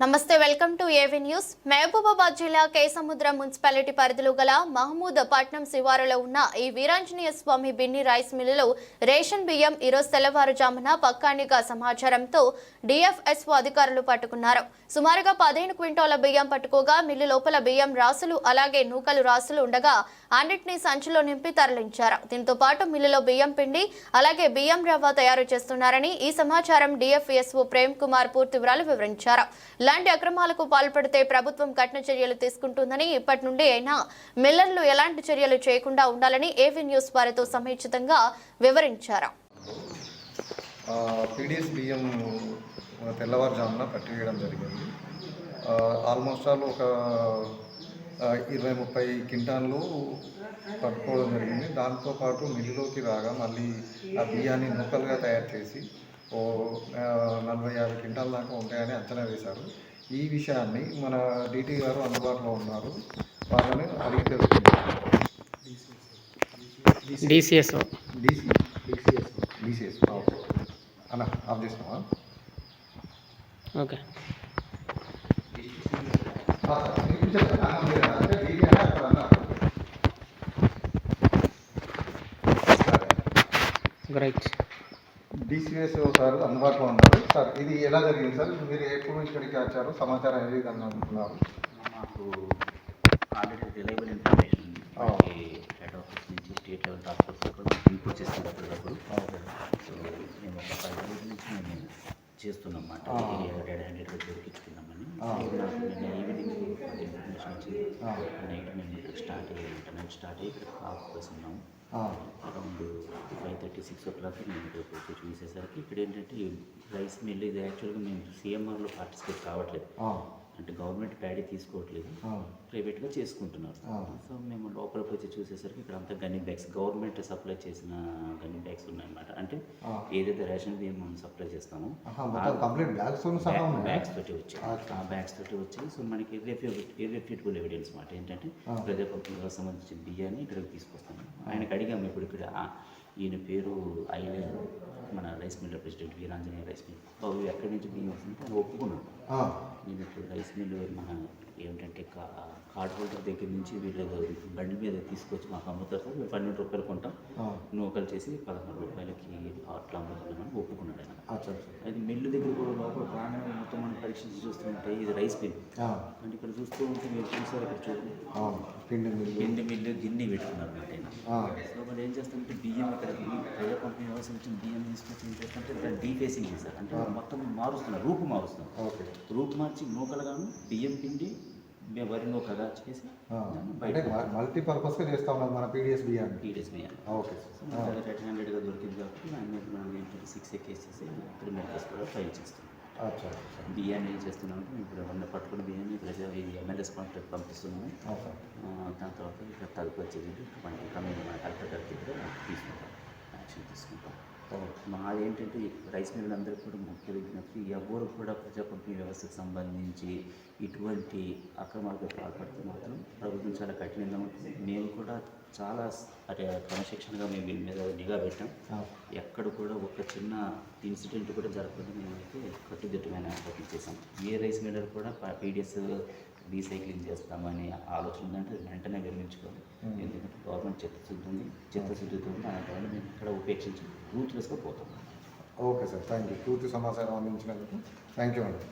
నమస్తే welcome to AV news Mahabubabad జిల్లా Kesamudra municipality పరిధిలో గల మహమూద్ పట్నం శివారులో ఉన్న ఈ వీరాంజనేయ స్వామి బిన్ని రైస్ మిల్లులో రేషన్ బియ్యం ఈరోజు తెల్లవారుజామున పక్కానిగా సమాచారంతో డిఎఫ్ఎస్ఓ అధికారులు పట్టుకున్నారు. సుమారుగా పదిహేను క్వింటాల బియ్యం పట్టుకోగా మిల్లు లోపల బియ్యం రాసులు అలాగే నూకలు రాసులు ఉండగా అన్నింటినీ సంచిలో నింపి తరలించారు. దీంతో పాటు మిల్లులో బియ్యం పిండి అలాగే బియ్యం రవ్వ తయారు చేస్తున్నారని ఈ సమాచారం డిఎఫ్ఎస్ఓ ప్రేమ్ కుమార్ పూర్తి వివరాలు వివరించారు. ఇలాంటి అక్రమాలకు పాల్పడితే ప్రభుత్వం కఠిన చర్యలు తీసుకుంటుందని ఇప్పటి నుండి అయినా మిల్లర్లు ఎలాంటి చర్యలు చేయకుండా ఉండాలని ఏవీ న్యూస్ వారితో సమీక్షితంగా వివరించారు. పీడిఎస్ బియ్యం తెల్లవారుజామున పట్టివేయడం జరిగింది. ఆల్మోస్ట్ ఆల్ ఒక ఇరవై ముప్పై క్వింటాన్లు పట్టుకోవడం జరిగింది. దాంతోపాటు మిల్లులోకి రాగా మళ్ళీ ఆ బియ్యాన్ని ముక్కలుగా తయారు చేసి ఓ నలభై యాభై క్వింటాల దాకా ఉంటాయని అంచనా వేశారు. ఈ విషయాన్ని మన డీటీ గారు అందుబాటులో ఉన్నారు. వాళ్ళని అడిగి డీసీఎస్ డీసీఎస్ అన్న ఆఫ్ చేసినావా ఓకే. రైట్ డిసిఎస్ సార్ అందుబాటులో ఉన్నారు. సార్ ఇది ఎలా జరిగింది సార్? మీరు ఎప్పుడు ఇక్కడికి వచ్చారు సమాచారం ఏ విధంగా అనుకున్నారు మాకు already reliable information head office నుంచి స్టేట్ లెవెల్ టాస్క్ ఫోర్స్ కూడా ఇన్పుట్ చేస్తుంది అప్పటికప్పుడు సో మేము ఒక ఫైవ్ రోజుల నుంచి మేము చేస్తున్నాం అన్నమాట. రెడ్ హ్యాండెడ్గా నిన్న ఈవినింగ్ నైట్ మేము ఇక్కడ స్టార్ట్ అయ్యి నైట్ స్టార్ట్ అయ్యి ఇక్కడ కాపు కోసం ఉన్నాము ఆ, around five thirty six o'clock మేము ఇక్కడికి వచ్చి చూసేసరికి ఇక్కడ ఏంటంటే రైస్ మిల్ ఇది యాక్చువల్గా మేము సిఎంఆర్లో పార్టిసిపేట్ కావట్లేదు. అంటే గవర్నమెంట్ ప్యాడీ తీసుకోవట్లేదు ప్రైవేట్గా చేసుకుంటున్నారు. సో మేము లోపలికి వచ్చి చూసేసరికి ఇక్కడ అంతా గన్ని బ్యాగ్స్ గవర్నమెంట్ సప్లై చేసిన గన్ని బ్యాగ్స్ ఉన్నాయన్నమాట అంటే. ఏదైతే రేషన్ బియ్యం మనం సప్లై చేస్తామో బ్యాగ్స్ తోటి వచ్చాయి. ఆ బ్యాగ్స్ తోటి వచ్చాయి సో మనకి ఇర్రెఫ్యూటబుల్ ఎవిడెన్స్ మాట ఏంటంటే. ప్రజాపక్షులకు సంబంధించిన బియ్యాన్ని ఇక్కడికి తీసుకొస్తాము ఆయనకి అడిగాము ఇప్పుడు ఇక్కడ ఈయన పేరు ఐలే rice mill president Veeranjaneya rice mill Babu ఎక్కడి నుంచి బియ్యం వస్తుంది అని ఒప్పుకున్నాడు ఆ, నేను ఇప్పుడు రైస్ మిల్ మన ఏమిటంటే కా- కార్డ్ హోల్డర్ దగ్గర నుంచి వీళ్ళు బండి మీద తీసుకొచ్చి మాకు అమ్ముతారు. సార్ మేము పన్నెండు రూపాయలు కొంటాం. నూకలు చేసి పదహారు రూపాయలకి అట్లా అమ్ముతున్నామని ఒప్పుకున్నాడు అది మిల్లు దగ్గర కూడా లోపల ప్రాణం మొత్తం మనం పరీక్షించి చూస్తుంటే ఇది రైస్ మిల్. అంటే ఇక్కడ చూస్తూ ఉంటే మీరు చూసారు ఇక్కడ చూడండి. పిండి మిల్లు. పిండి మిల్లు గిన్నె పెట్టుకున్నారు సో వాళ్ళు ఏం చేస్తారంటే బియ్యం ఇక్కడ ప్రజా పంపిణీ వ్యవస్థ వచ్చిన బియ్యం తీసుకొచ్చి ఏం చేస్తారంటే దాన్ని డీఫేసింగ్ చేశారు అంటే మొత్తం మారుస్తున్నారు రూపు మారుస్తున్నారు. రూపు మార్చి నూకలుగాను బియ్యం పిండి వరి నూకగా చేసి ఆ, దాన్ని అంటే మల్టీపర్పస్గా చేస్తా ఉన్నారు మన పీడిఎస్ బియ్యాన్ని టీడీఎస్ బియ్యం ఓకే రెడ్ హ్యాండెడ్గా దొరికింది కాబట్టి దాని మీద మనం ఏంటంటే సిక్స్ ఎక్కేసేసి కేసు కూడా ఫైల్ చేస్తాం. బియ్యాన్ని ఏం చేస్తున్నాం. అంటే ఇప్పుడు వంద పట్టుకున్న బియ్యాన్ని ప్రజా ఎమ్మెల్యేస్ కాంట్రాక్ట్ పంపిస్తున్నాము. దాని తర్వాత ఇక తదుపు వచ్చేది మనకి కమింగ్ మన కలెక్టర్ గారికి కూడా తీసుకుంటాం. యాక్షన్ తీసుకుంటాం. మాది ఏంటంటే రైస్ మిల్ అందరికీ కూడా ముఖ్య విజ్ఞప్తి ఎవరు కూడా ప్రజా పంపిణీ వ్యవస్థకు సంబంధించి ఇటువంటి అక్రమాలకు పాల్పడితే మాత్రం ప్రభుత్వం చాలా కఠినంగా ఉంటుంది. మేము కూడా చాలా అంటే క్రమశిక్షణగా మేము వీళ్ళ మీద నిఘా పెట్టాం. ఎక్కడ కూడా ఒక చిన్న ఇన్సిడెంట్ కూడా జరగకుండా మేమైతే కట్టుదిట్టమైన ఏర్పాట్లు చేసాం ఏ రైస్ మిల్లర్ కూడా పీడిఎస్ రీసైక్లింగ్ చేస్తామని ఆలోచన ఉందంటే వెంటనే విరమించుకోవాలి. ఎందుకంటే గవర్నమెంట్ చిత్తశుద్ధి ఉంది చిత్తశుద్ధితో ఉంది మేము ఇక్కడ ఉపేక్షించి రూత్లెస్గా పోతాం. ఓకే సార్ థ్యాంక్ యూ పూర్తి సమాచారం అందించినందుకు థ్యాంక్ యూ అండి